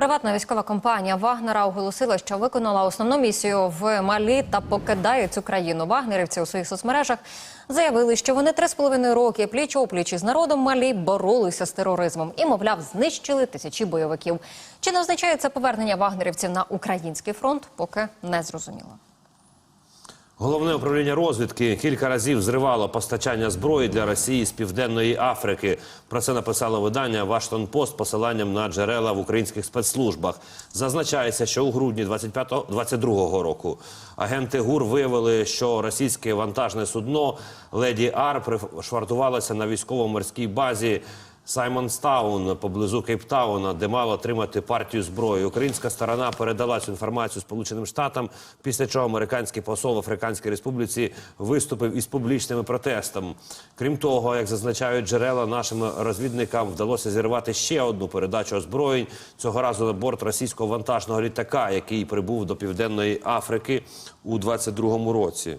Приватна військова компанія Вагнера оголосила, що виконала основну місію в Малі та покидає цю країну. Вагнерівці у своїх соцмережах заявили, що вони три з половиною роки пліч опліч із народом Малі боролися з тероризмом і, мовляв, знищили тисячі бойовиків. Чи не означає це повернення вагнерівців на український фронт? Поки не зрозуміло. Головне управління розвідки кілька разів зривало постачання зброї для Росії з південної Африки. Про це написало видання Вашингтон Пост посиланням на джерела в українських спецслужбах. Зазначається, що у грудні 25-22 року агенти ГУР виявили, що російське вантажне судно Леді Ар пришвартувалося на військово-морській базі. Саймонстаун поблизу Кейптауна, де мало отримати партію зброї. Українська сторона передала цю інформацію Сполученим Штатам, після чого американський посол Африканській Республіці виступив із публічними протестами. Крім того, як зазначають джерела, нашим розвідникам вдалося зірвати ще одну передачу озброєнь цього разу на борт російського вантажного літака, який прибув до південної Африки у 22-му році.